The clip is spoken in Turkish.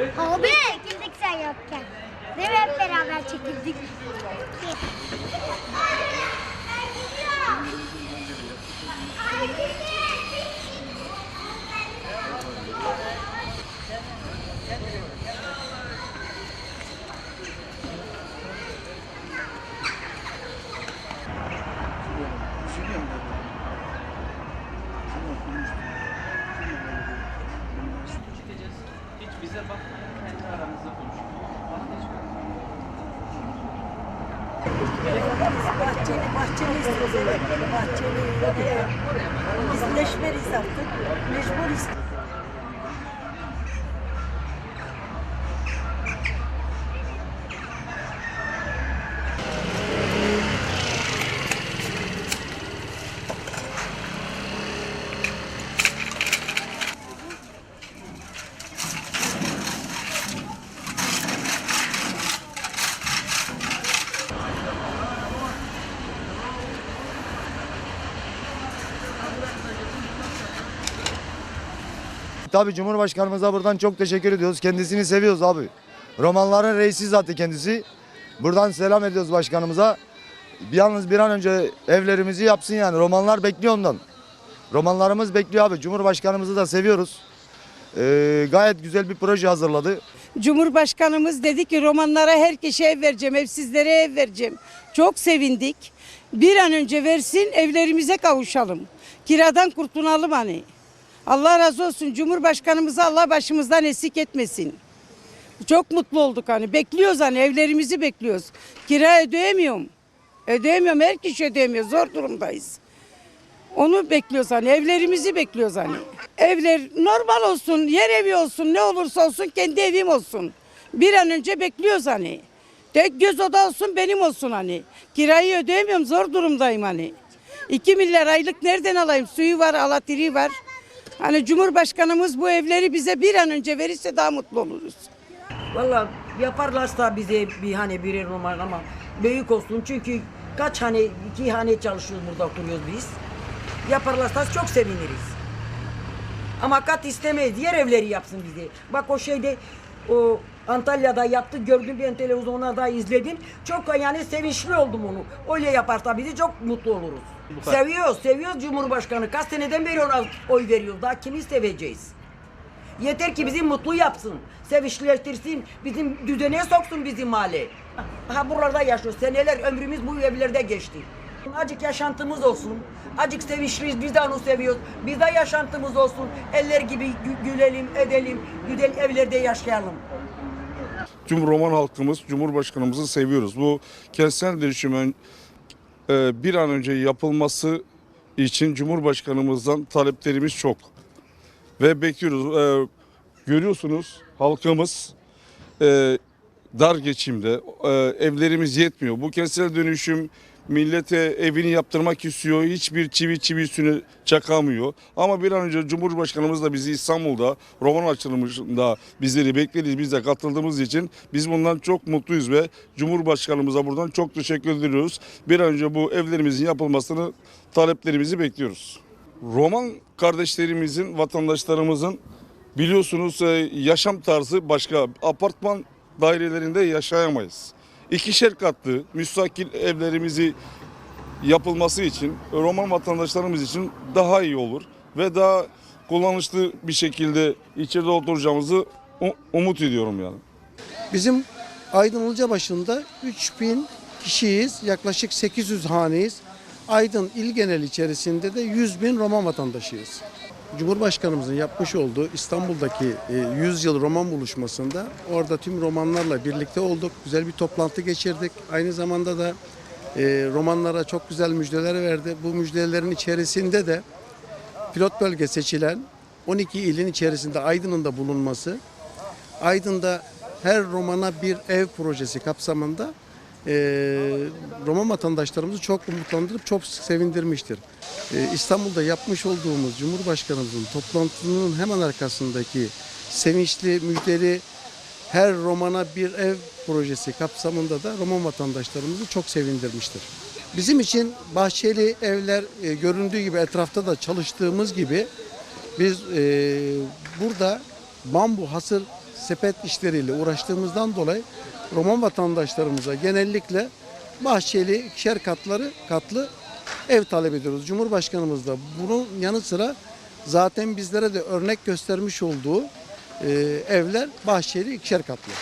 Abi çekildik sen yokken. Değil mi hep beraber çekildik? Gideceğiz. Bahçeli, bahçeli istiyoruz evet. Bahçeli. Biz leşmeriz artık. Mecburuz. Tabii Cumhurbaşkanımıza buradan çok teşekkür ediyoruz. Kendisini seviyoruz abi. Romanların reisi zaten kendisi. Buradan selam ediyoruz başkanımıza. Yalnız bir an önce evlerimizi yapsın yani. Romanlar bekliyor ondan. Romanlarımız bekliyor abi. Cumhurbaşkanımızı da seviyoruz. Ee, gayet güzel bir proje hazırladı. Cumhurbaşkanımız dedi ki romanlara herkese ev vereceğim, evsizlere ev vereceğim. Çok sevindik. Bir an önce versin evlerimize kavuşalım. Kiradan kurtulalım hani. Allah razı olsun Cumhurbaşkanımızı Allah başımızdan eksik etmesin. Çok mutlu olduk hani. Bekliyoruz hani evlerimizi bekliyoruz. Kira ödeyemiyorum. Ödeyemiyorum. Her kişi ödeyemiyor. Zor durumdayız. Onu bekliyoruz hani evlerimizi bekliyoruz hani. Evler normal olsun, yer evi olsun, ne olursa olsun kendi evim olsun. Bir an önce bekliyoruz hani. Tek göz oda olsun benim olsun hani. Kirayı ödeyemiyorum zor durumdayım hani. 2 milyar aylık nereden alayım? Suyu var, alatiri var. Hani Cumhurbaşkanımız bu evleri bize bir an önce verirse daha mutlu oluruz. Valla yaparlarsa bize bir hani birer roman ama büyük olsun çünkü kaç hane iki hane çalışıyoruz burada oturuyoruz biz. Yaparlarsa çok seviniriz. Ama kat istemeyiz. Diğer evleri yapsın bize. Bak o şeyde o Antalya'da yaptı gördüm ben televizyonda izledim. Çok yani sevinçli oldum onu. Öyle yaparsa bizi çok mutlu oluruz. Seviyoruz, seviyoruz Cumhurbaşkanı. Kaç seneden beri ona oy veriyoruz. Daha kimi seveceğiz? Yeter ki bizi mutlu yapsın. Sevinçlendirsin. Bizim düzene soksun bizim mahalle. Ha buralarda yaşıyoruz. Seneler ömrümüz bu evlerde geçti. Acık yaşantımız olsun. Acık sevişliyiz. Biz de onu seviyoruz. Biz de yaşantımız olsun. Eller gibi gü- gülelim, edelim. Güzel evlerde yaşayalım. Tüm Roman halkımız Cumhurbaşkanımızı seviyoruz. Bu kentsel dönüşümün e, bir an önce yapılması için Cumhurbaşkanımızdan taleplerimiz çok. Ve bekliyoruz. E, görüyorsunuz halkımız e, dar geçimde. E, evlerimiz yetmiyor. Bu kentsel dönüşüm millete evini yaptırmak istiyor. Hiçbir çivi çivi üstüne çakamıyor. Ama bir an önce Cumhurbaşkanımız da bizi İstanbul'da roman açılımında bizleri bekledi. Biz de katıldığımız için biz bundan çok mutluyuz ve Cumhurbaşkanımıza buradan çok teşekkür ediyoruz. Bir an önce bu evlerimizin yapılmasını taleplerimizi bekliyoruz. Roman kardeşlerimizin, vatandaşlarımızın biliyorsunuz e, yaşam tarzı başka. Apartman dairelerinde yaşayamayız. İkişer katlı müstakil evlerimizi yapılması için Roman vatandaşlarımız için daha iyi olur ve daha kullanışlı bir şekilde içeride oturacağımızı umut ediyorum yani. Bizim Aydın Ilcabaşı'nda 3000 kişiyiz. Yaklaşık 800 haneyiz. Aydın il genel içerisinde de 100 bin Roman vatandaşıyız. Cumhurbaşkanımızın yapmış olduğu İstanbul'daki e, 100 yıl roman buluşmasında orada tüm romanlarla birlikte olduk. Güzel bir toplantı geçirdik. Aynı zamanda da e, romanlara çok güzel müjdeler verdi. Bu müjdelerin içerisinde de pilot bölge seçilen 12 ilin içerisinde Aydın'ın da bulunması, Aydın'da her romana bir ev projesi kapsamında eee Roman vatandaşlarımızı çok umutlandırıp çok sevindirmiştir. Eee, İstanbul'da yapmış olduğumuz Cumhurbaşkanımızın toplantının hemen arkasındaki sevinçli müjdeli her romana bir ev projesi kapsamında da Roman vatandaşlarımızı çok sevindirmiştir. Bizim için bahçeli evler e, göründüğü gibi etrafta da çalıştığımız gibi biz e, burada bambu hasır sepet işleriyle uğraştığımızdan dolayı Roman vatandaşlarımıza genellikle bahçeli ikişer katları katlı ev talep ediyoruz. Cumhurbaşkanımız da bunun yanı sıra zaten bizlere de örnek göstermiş olduğu e, evler bahçeli ikişer katlı.